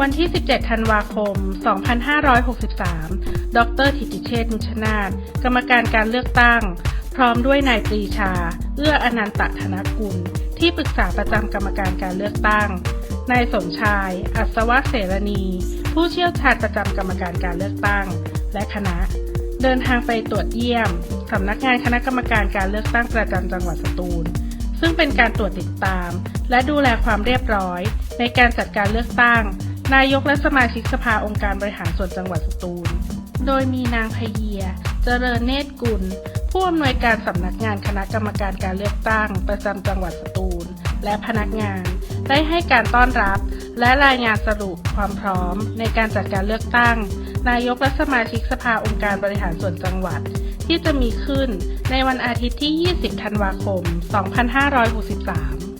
วันที่ 17 ธันวาคม 2563 ดรธิติเชษฐ์นุชนาธกรรมการการเลือกตั้ง พร้อมด้วยนายปรีชา เอื้ออนันตธนกุล ที่ปรึกษาประจำกรรมการการเลือกตั้ง นายสมชาย อัศวะเสรณี ผู้เชี่ยวชาญประจำกรรมการการเลือกตั้ง และคณะ เดินทางไปตรวจเยี่ยมสำนักงานคณะกรรมการการเลือกตั้งประจำจังหวัดสตูล ซึ่งเป็นการตรวจติดตาม และดูแลความเรียบร้อย ในการจัดการเลือกตั้ง นายกและสมาชิกสภาองค์การบริหารส่วนจังหวัดสตูล โดยมีนางพเยีย เจริญเนตรกุล ผู้อำนวยการสำนักงานคณะกรรมการการเลือกตั้งประจำจังหวัดสตูล และพนักงาน ได้ให้การต้อนรับ และรายงานสรุปความพร้อม ในการจัดการเลือกตั้ง นายกและสมาชิกสภาองค์การบริหารส่วนจังหวัด ที่จะมีขึ้นในวันอาทิตย์ที่ 20 ธันวาคม 2563